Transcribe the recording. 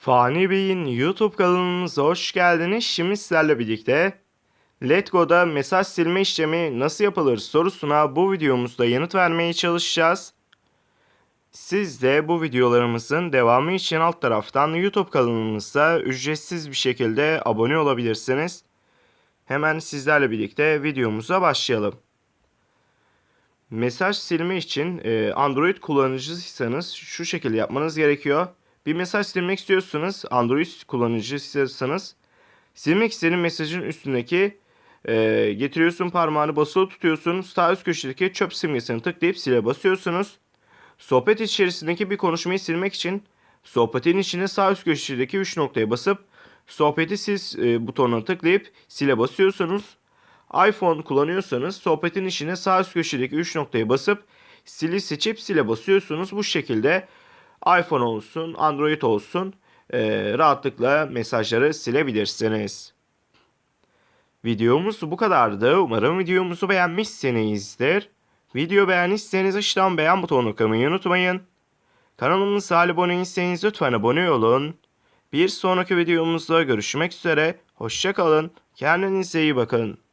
Fani Bey'in YouTube kanalımıza hoş geldiniz. Şimdi sizlerle birlikte Letgo'da mesaj silme işlemi nasıl yapılır sorusuna bu videomuzda yanıt vermeye çalışacağız. Siz de bu videolarımızın devamı için alt taraftan YouTube kanalımıza ücretsiz bir şekilde abone olabilirsiniz. Hemen sizlerle birlikte videomuza başlayalım. Mesaj silme için e, Android kullanıcısıysanız şu şekilde yapmanız gerekiyor. Bir mesaj silmek istiyorsanız Android kullanıcısıysanız silmek istediğin mesajın üstündeki e, getiriyorsun parmağını basılı tutuyorsun. Sağ üst köşedeki çöp simgesini tıklayıp sile basıyorsunuz. Sohbet içerisindeki bir konuşmayı silmek için sohbetin içine sağ üst köşedeki 3 noktaya basıp sohbeti sil e, butonuna tıklayıp sile basıyorsunuz. iPhone kullanıyorsanız sohbetin içine sağ üst köşedeki 3 noktaya basıp sili seçip sile basıyorsunuz. Bu şekilde iPhone olsun, Android olsun e, rahatlıkla mesajları silebilirsiniz. Videomuz bu kadardı. Umarım videomuzu beğenmişsinizdir. Video beğendiyseniz aşağıdan beğen butonuna kılmayı unutmayın. Kanalımıza abone değilseniz lütfen abone olun. Bir sonraki videomuzda görüşmek üzere. Hoşçakalın. Kendinize iyi bakın.